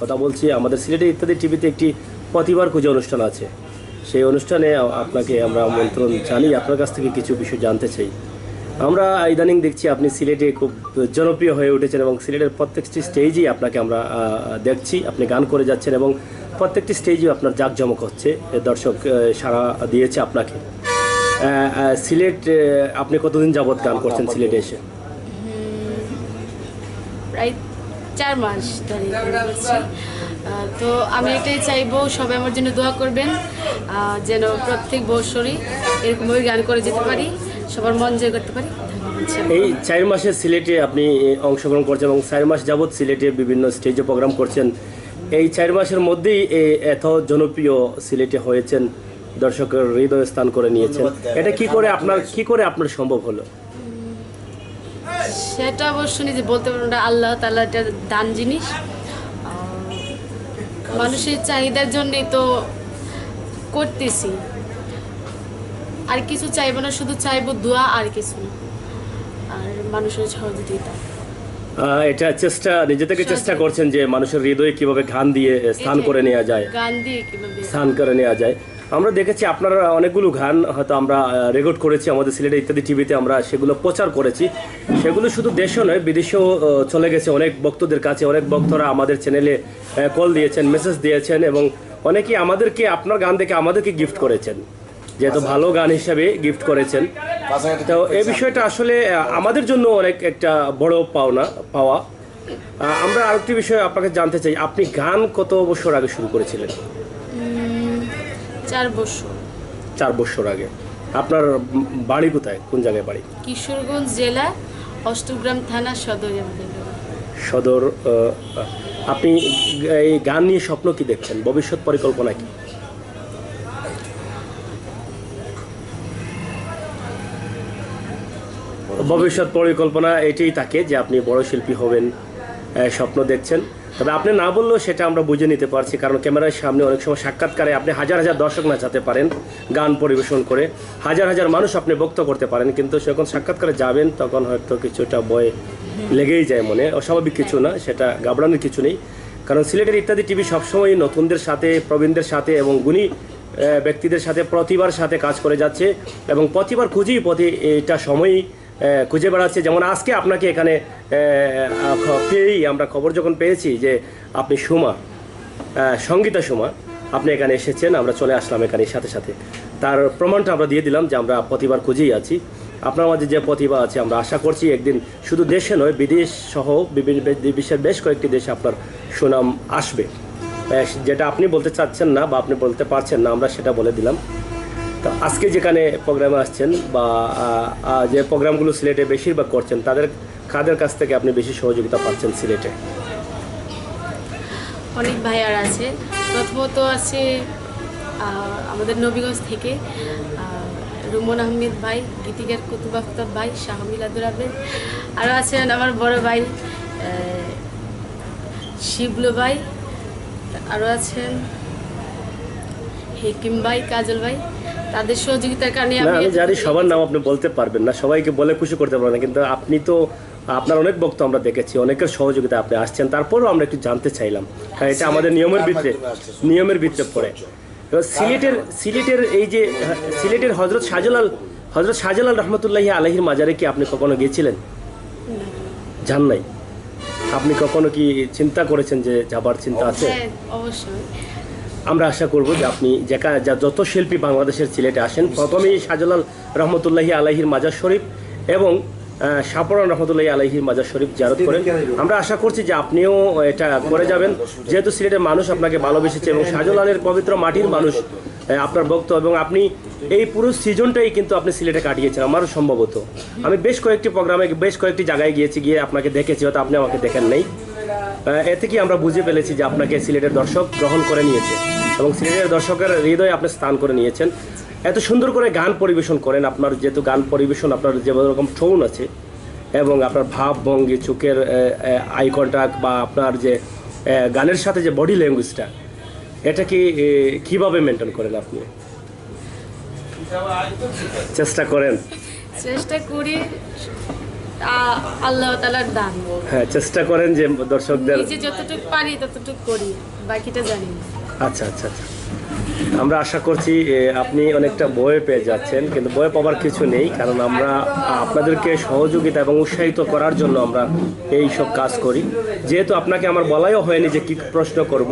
কথা বলছি, আমাদের সিলেটে ইত্যাদি টিভিতে একটি প্রতিবার খুঁজে অনুষ্ঠান আছে। সেই অনুষ্ঠানে আপনাকে আমরা আমন্ত্রণ জানি আপনার কাছ থেকে কিছু বিষয় জানতে চাই। আমরা ইদানিং দেখছি আপনি সিলেটে খুব জনপ্রিয় হয়ে উঠেছেন এবং সিলেটের প্রত্যেকটি স্টেজেই আপনাকে আমরা দেখছি, আপনি গান করে যাচ্ছেন এবং প্রত্যেকটি স্টেজেও আপনার জাঁকজমক হচ্ছে দর্শক সাড়া দিয়েছে আপনাকে। সিলেট আপনি কতদিন যাবৎ গান করছেন সিলেটে এসে? প্রায় চার মাস ধরে তো আমি এটাই চাইব সবাই আমার জন্য দোয়া করবেন যেন প্রত্যেক বছরই এরকমভাবে গান করে যেতে পারি সবার মন জয় করতে পারি। এই চার মাসে সিলেটে আপনি অংশগ্রহণ করছেন এবং চার মাস যাবৎ সিলেটে বিভিন্ন স্টেজে প্রোগ্রাম করছেন। এই চার মাসের মধ্যেই এত জনপ্রিয় সিলেটে হয়েছেন দর্শকের হৃদয় স্থান করে নিয়েছেন। এটা কি করে আপনার কি করে আপনার সম্ভব হলো? সেটা অবশ্য নিজে বলতে পারব না আল্লাহ তাল্লাহ একটা দান জিনিস। মানুষের চাহিদার জন্যই তো করতেছি। আর কিছু চাইব না শুধু চাইব দোয়া আর কিছু। না আর মানুষের সহযোগিতা। এটা চেষ্টা নিজে থেকে চেষ্টা করছেন যে মানুষের হৃদয়ে কীভাবে গান দিয়ে স্থান করে নেওয়া যায়। গান দিয়ে কীভাবে স্থান করে নেওয়া যায়। আমরা দেখেছি আপনার অনেকগুলো গান হয়তো আমরা রেকর্ড করেছি আমাদের সিলেটে ইত্যাদি টিভিতে আমরা সেগুলো প্রচার করেছি। সেগুলো শুধু দেশেও নয় বিদেশেও চলে গেছে। অনেক ভক্তদের কাছে অনেক ভক্তরা আমাদের চ্যানেলে কল দিয়েছেন মেসেজ দিয়েছেন এবং অনেকেই আমাদেরকে আপনার গান দেখে আমাদেরকে গিফট করেছেন। যেহেতু ভালো গান হিসাবে গিফট করেছেন। তো এই বিষয়টা আসলে আমাদের জন্য অনেক একটা বড় পাওনা পাওয়া। আমরা আরেকটি বিষয় আপনাকে জানতে চাই। আপনি গান কত বছর আগে শুরু করেছিলেন? চার বছর। চার বছর আগে। আপনার বাড়ি কোথায়? কোন জায়গায় বাড়ি? কিশোরগঞ্জ জেলা অষ্টগ্রাম থানা সদর আমাদের। সদর আহ, আপনি এই গান নিয়ে স্বপ্ন কি দেখছেন? ভবিষ্যৎ পরিকল্পনা কি? ভবিষ্যৎ পরিকল্পনা এটাই থাকে যে আপনি বড় শিল্পী হবেন আহ, স্বপ্ন দেখছেন। তবে আপনি না বললেও সেটা আমরা বুঝে নিতে পারছি, কারণ ক্যামেরার সামনে অনেক সময় সাক্ষাৎকারে আপনি হাজার হাজার দর্শক নাচাতে পারেন, গান পরিবেশন করে হাজার হাজার মানুষ আপনি বক্ত করতে পারেন, কিন্তু যখন সাক্ষাৎকারে যাবেন তখন হয়তো কিছুটা বয় লেগেই যায় মনে। অস্বাভাবিক কিছু না, সেটা গাবড়ানোর কিছু নেই। কারণ সিলেটের ইত্যাদি টিভি সবসময় নতুনদের সাথে, প্রবীণদের সাথে এবং গুণী ব্যক্তিদের সাথে, প্রতিভার সাথে কাজ করে যাচ্ছে এবং প্রতিভার খুঁজেই প্রতি এটা সময়ই খুঁজে বেড়াচ্ছে। যেমন আজকে আপনাকে এখানে পেয়েই আমরা খবর যখন পেয়েছি যে আপনি সুমা সঙ্গীতা সুমা, আপনি এখানে এসেছেন, আমরা চলে আসলাম এখানে সাথে সাথে। তার প্রমাণটা আমরা দিয়ে দিলাম যে আমরা প্রতিভার খুঁজেই আছি। আপনার মাঝে যে প্রতিভা আছে, আমরা আশা করছি একদিন শুধু দেশে নয়, বিদেশ সহ বিভিন্ন বিশ্বের বেশ কয়েকটি দেশে আপনার সুনাম আসবে। যেটা আপনি বলতে চাচ্ছেন না বা আপনি বলতে পারছেন না, আমরা সেটা বলে দিলাম। তো আজকে যেখানে প্রোগ্রামে আসছেন বা যে প্রোগ্রামগুলো সিলেটে বেশিরভাগ করছেন, তাদের, কাদের কাছ থেকে আপনি বেশি সহযোগিতা পাচ্ছেন সিলেটে? অনেক ভাইয়ার আছে। প্রথমত আছে আমাদের নবীগঞ্জ থেকে রুমন আহমেদ ভাই, গীতিকার কুতুব আফতাব ভাই, শাহ মিলাদুর আহমেদ। আরও আছেন আমার বড় ভাই শিবলু ভাই। আরও আছেন, হেকিম ভাই, কাজল ভাই। তাদের সহযোগিতার কারণে আমি আমি জানি সবার নাম আপনি বলতে পারবেন না সবাইকে বলে খুশি করতে পারবেন না কিন্তু আপনি তো আপনার অনেক বক্ত আমরা দেখেছি অনেকের সহযোগিতা আপনি আসছেন তারপরেও আমরা একটু জানতে চাইলাম কারণ এটা আমাদের নিয়মের ভিতরে নিয়মের ভিতরে পড়ে। এবার সিলেটের সিলেটের এই যে হ্যাঁ, সিলেটের হজরত শাহজালাল হজরত শাহজালাল রহমতুল্লাহি আলহির মাজারে কি আপনি কখনো গিয়েছিলেন? যান নাই? আপনি কখনো কি চিন্তা করেছেন যে যাবার চিন্তা আছে? হ্যাঁ অবশ্যই। আমরা আশা করব যে আপনি যেকা- যা যত শিল্পী বাংলাদেশের সিলেটে আসেন, প্রথমেই শাহজালাল রহমতুল্লাহি আলাহির মাজার শরীফ এবং শাহপরান রহমতুল্লাহি আলাহির মাজার শরীফ জারত করেন। আমরা আশা করছি যে আপনিও এটা করে যাবেন। যেহেতু সিলেটের মানুষ আপনাকে ভালোবেসেছে এবং শাহজালালের পবিত্র মাটির মানুষ আপনার ভক্ত এবং আপনি এই পুরো সিজনটাই কিন্তু আপনি সিলেটে কাটিয়েছেন, আমারও সম্ভবত। আমি বেশ কয়েকটি প্রোগ্রামে, বেশ কয়েকটি জায়গায় গিয়েছি, গিয়ে আপনাকে দেখেছি, হয়তো আপনি আমাকে দেখেন নাই। এতে কি আমরা বুঝে ফেলেছি যে আপনাকে সিলেটের দর্শক গ্রহণ করে নিয়েছে এবং সিলেটের দর্শকের হৃদয়ে আপনি স্থান করে নিয়েছেন। এত সুন্দর করে গান পরিবেশন করেন, আপনার যেহেতু গান পরিবেশন, আপনার যে রকম টোন আছে এবং আপনার ভাব, ভঙ্গি, চোখের আই কন্ট্যাক্ট বা আপনার যে গানের সাথে যে বডি ল্যাঙ্গুয়েজটা এটা কি কীভাবে মেনটেন করেন আপনি? চেষ্টা করেন। চেষ্টা করি। আল্লাহ দান। হ্যাঁ চেষ্টা করেন যে দর্শকদের নিজে যতটুকু পারি ততটুকু করি বাকিটা জানি না। আচ্ছা আচ্ছা আচ্ছা। আমরা আশা করছি আপনি অনেকটা বয়ে পেয়ে যাচ্ছেন কিন্তু বয়ে পাওয়ার কিছু নেই কারণ আমরা আপনাদেরকে সহযোগিতা এবং উৎসাহিত করার জন্য আমরা এই সব কাজ করি। যেহেতু আপনাকে আমার বলাইও হয়নি যে কি প্রশ্ন করব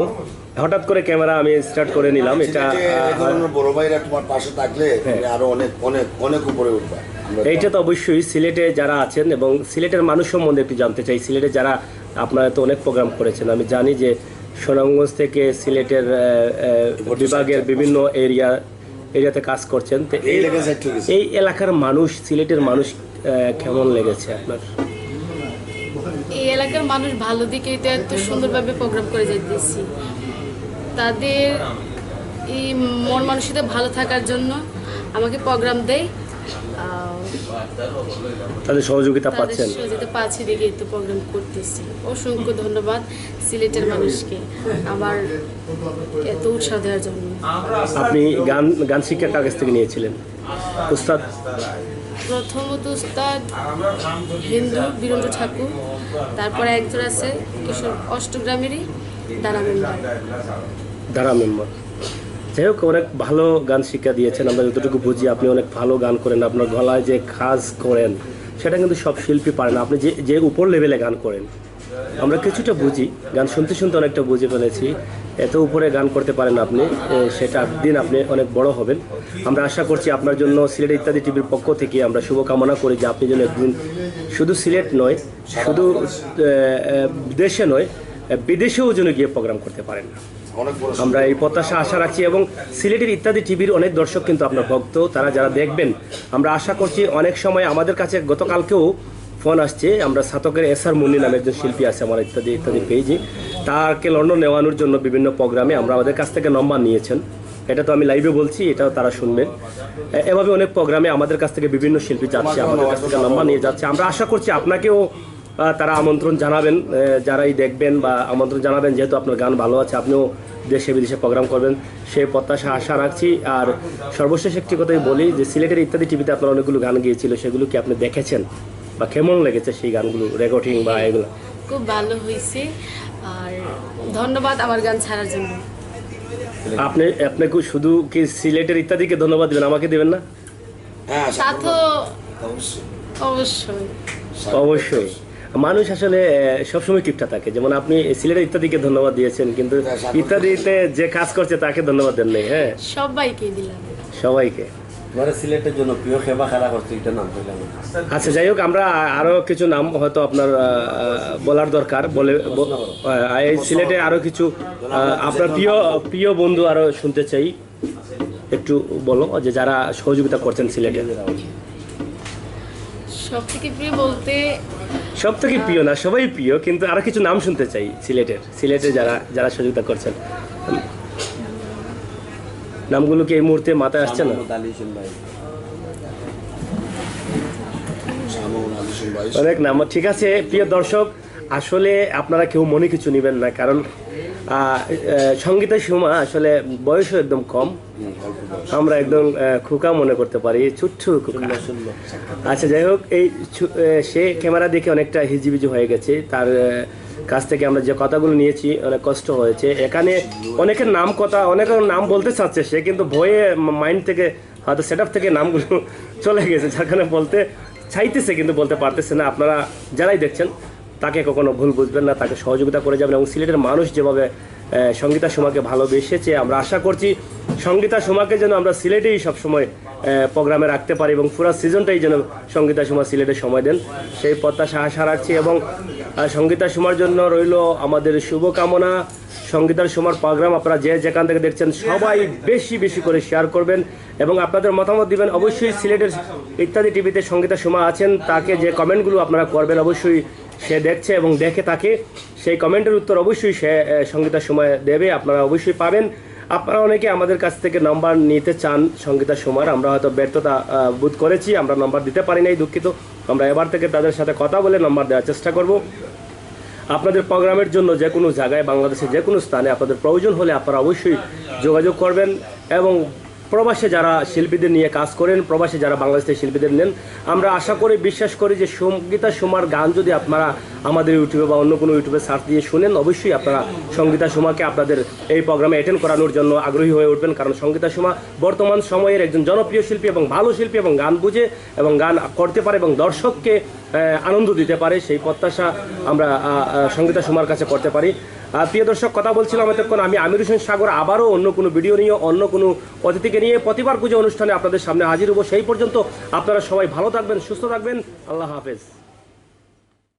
হঠাৎ করে ক্যামেরা আমি স্টার্ট করে নিলাম এটা এই ধরনের বড় ভাইরা তোমার পাশে থাকলে আরও অনেক অনেক অনেক উপরে উঠবা। এইটা তো অবশ্যই সিলেটে যারা আছেন এবং সিলেটের মানুষ সম্বন্ধে একটু জানতে চাই। সিলেটে যারা আপনারা তো অনেক প্রোগ্রাম করেছেন আমি জানি যে সুনামগঞ্জ থেকে সিলেটের বিভাগের বিভিন্ন এরিয়া এরিয়াতে কাজ করছেন। তো এই এলাকার মানুষ সিলেটের মানুষ কেমন লেগেছে আপনার? এই এলাকার মানুষ ভালো দিকে এটা এত সুন্দরভাবে প্রোগ্রাম করে যাইতেছি। তাদের এই মন মানসিকতা ভালো থাকার জন্য আমাকে প্রোগ্রাম দেয়। তাদের সহযোগিতা পাচ্ছেন। সহযোগিতা পাচ্ছি দেখে তো প্রোগ্রাম করতেছি। অসংখ্য ধন্যবাদ সিলেটের মানুষকে আমার এত উৎসাহ দেওয়ার জন্য। আপনি গান গান শিক্ষা কার কাছ থেকে নিয়েছিলেন। উস্তাদ? প্রথমত উস্তাদ হিন্দু বীরেন্দ্র ঠাকুর তারপরে একজন আছে কিশোর অষ্টগ্রামেরই দারা মেম্বার। ধারা মেম্বার। যাই হোক, অনেক ভালো গান শিক্ষা দিয়েছেন। আমরা যতটুকু বুঝি আপনি অনেক ভালো গান করেন, আপনার গলায় যে খাস করেন, সেটা কিন্তু সব শিল্পী পারেন। আপনি যে যে উপর লেভেলে গান করেন, আমরা কিছুটা বুঝি। গান শুনতে শুনতে অনেকটা বুঝে ফেলেছি। এত উপরে গান করতে পারেন আপনি সেটা দিন আপনি অনেক বড় হবেন। আমরা আশা করছি আপনার জন্য সিলেট ইত্যাদি টিভির পক্ষ থেকে আমরা শুভকামনা করি যে আপনি যেন একদিন শুধু সিলেট নয়, শুধু দেশে নয় বিদেশেও যেন গিয়ে প্রোগ্রাম করতে পারেন। আমরা এই প্রত্যাশা আশা রাখছি এবং সিলেটের ইত্যাদি টিভির অনেক দর্শক কিন্তু আপনার ভক্ত তারা যারা দেখবেন আমরা আশা করছি অনেক সময় আমাদের কাছে গতকালকেও ফোন আসছে আমরা সাতকের এস আর মুন্নি নামে একজন শিল্পী আছে আমার ইত্যাদি ইত্যাদি পেয়েছি তাকে লন্ডন নেওয়ানোর জন্য বিভিন্ন প্রোগ্রামে আমরা আমাদের কাছ থেকে নম্বর নিয়েছেন। এটা তো আমি লাইভে বলছি এটাও তারা শুনবেন। এভাবে অনেক প্রোগ্রামে আমাদের কাছ থেকে বিভিন্ন শিল্পী যাচ্ছে আমাদের কাছ থেকে নম্বর নিয়ে যাচ্ছে। আমরা আশা করছি আপনাকেও তারা আমন্ত্রণ জানাবেন যারাই দেখবেন বা আমন্ত্রণ জানাবেন যেহেতু আপনার গান ভালো আছে আপনিও দেশে বিদেশে প্রোগ্রাম করবেন সে প্রত্যাশা আশা রাখছি। আর সর্বশেষ একটি কথাই বলি যে সিলেটের ইত্যাদি টিভিতে আপনার অনেকগুলো গান গিয়েছিল সেগুলো কি আপনি দেখেছেন? বা কেমন লেগেছে সেই গানগুলো রেকর্ডিং বা এগুলো? খুব ভালো হয়েছে। আর ধন্যবাদ আমার গান ছাড়ার জন্য। আপনি আপনাকে শুধু কি সিলেটের ইত্যাদিকে ধন্যবাদ দেবেন আমাকে দেবেন না? হ্যাঁ অবশ্যই। অবশ্যই। অবশ্যই। মানুষ আসলে সবসময় টিপটা থাকে। যেমন আপনি সিলেটের ইত্যাদিকে ধন্যবাদ দিয়েছেন কিন্তু ইত্যাদিতে যে কাজ করছে তাকে ধন্যবাদ দেন নাই হ্যাঁ? সবাইকে দিলাম। সবাইকে। মানে সিলেটের জন্য প্রিয় সেবা খেলা করছে এটা নাম আচ্ছা যাই হোক আমরা আরও কিছু নাম হয়তো আপনার বলার দরকার বলে এই সিলেটে আরও কিছু আপনার প্রিয় প্রিয় বন্ধু আরও শুনতে চাই। একটু বলো যে যারা সহযোগিতা করছেন সিলেটে। সব থেকে প্রিয় বলতে সব থেকে প্রিয় না সবাই প্রিয় কিন্তু আরও কিছু নাম শুনতে চাই সিলেটের সিলেটে যারা যারা সহযোগিতা করছেন। নামগুলো কি এই মুহূর্তে মাথায় আসছে না? অনেক নাম ঠিক আছে প্রিয় দর্শক আসলে আপনারা কেউ মনে কিছু নেবেন না কারণ আহ, আহ, সঙ্গীতের সময় আসলে বয়সও একদম কম। আমরা একদম খোকা মনে করতে পারি ছোট্ট খোকা। আচ্ছা যাই হোক, এই সে ক্যামেরা দেখে অনেকটা হিজিবিজি হয়ে গেছে। তার কাছ থেকে আমরা যে কথাগুলো নিয়েছি, অনেক কষ্ট হয়েছে। এখানে অনেকের নাম কথা, অনেকের নাম বলতে চাচ্ছে সে, কিন্তু ভয়ে মাইন্ড থেকে, হয়তো সেট থেকে নামগুলো চলে গেছে, যার বলতে চাইতেছে, কিন্তু বলতে পারতেছে না। আপনারা যারাই দেখছেন তাকে কখনো ভুল বুঝবেন না, তাকে সহযোগিতা করে যাবেন এবং সিলেটের মানুষ যেভাবে সঙ্গীতা সোমাকে ভালোবেসেছে, আমরা আশা করছি সঙ্গীতা সোমাকে যেন আমরা সিলেটেই সবসময় প্রোগ্রামে রাখতে পারি এবং পুরো সিজনটাই যেন সঙ্গীতা সোমা সিলেটে সময় দেন। সেই প্রত্যাশা আশা রাখছি এবং আহ, সঙ্গীতা সোমার জন্য রইল আমাদের শুভকামনা। সঙ্গীতার সোমার প্রোগ্রাম আপনারা যে যেখান থেকে দেখছেন সবাই বেশি বেশি করে শেয়ার করবেন এবং আপনাদের মতামত দিবেন। অবশ্যই সিলেটের ইত্যাদি টিভিতে সঙ্গীতা সোমা আছেন তাকে যে কমেন্টগুলো আপনারা করবেন অবশ্যই সে দেখছে এবং দেখে তাকে সেই কমেন্টের উত্তর অবশ্যই সে সঙ্গীতার সময় দেবে আপনারা অবশ্যই পাবেন। আপনারা অনেকে আমাদের কাছ থেকে নাম্বার নিতে চান সঙ্গীতার সময় আমরা হয়তো ব্যর্থতা বোধ করেছি আমরা নাম্বার দিতে পারি নাই দুঃখিত। আমরা এবার থেকে তাদের সাথে কথা বলে নাম্বার দেওয়ার চেষ্টা করব। আপনাদের প্রোগ্রামের জন্য যে কোনো জায়গায় বাংলাদেশে যে কোনো স্থানে আপনাদের প্রয়োজন হলে আপনারা অবশ্যই যোগাযোগ করবেন এবং প্রবাসে যারা শিল্পীদের নিয়ে কাজ করেন, প্রবাসে যারা বাংলাদেশের শিল্পীদের নেন, আমরা আশা করি, বিশ্বাস করি যে সঙ্গীতা সুমার গান যদি আপনারা আমাদের ইউটিউবে বা অন্য কোনো ইউটিউবে সার্চ দিয়ে শুনেন, অবশ্যই আপনারা সঙ্গীতা সুমাকে আপনাদের এই প্রোগ্রামে অ্যাটেন্ড করানোর জন্য আগ্রহী হয়ে উঠবেন। কারণ সঙ্গীতা সুমা বর্তমান সময়ের একজন জনপ্রিয় শিল্পী এবং ভালো শিল্পী এবং গান বুঝে এবং গান করতে পারে এবং দর্শককে আনন্দ দিতে পারে, সেই প্রত্যাশা আমরা সঙ্গীতা সুমার কাছে করতে পারি। প্রিয় দর্শক, কথা বলছিলাম এতক্ষণ আমি আমির হোসেন সাগর। আবারও অন্য কোনো ভিডিও নিয়ে, অন্য কোনো অতিথিকে নিয়ে প্রতিবার পুজো অনুষ্ঠানে আপনাদের সামনে হাজির হব। সেই পর্যন্ত আপনারা সবাই ভালো থাকবেন, সুস্থ থাকবেন। আল্লাহ হাফেজ।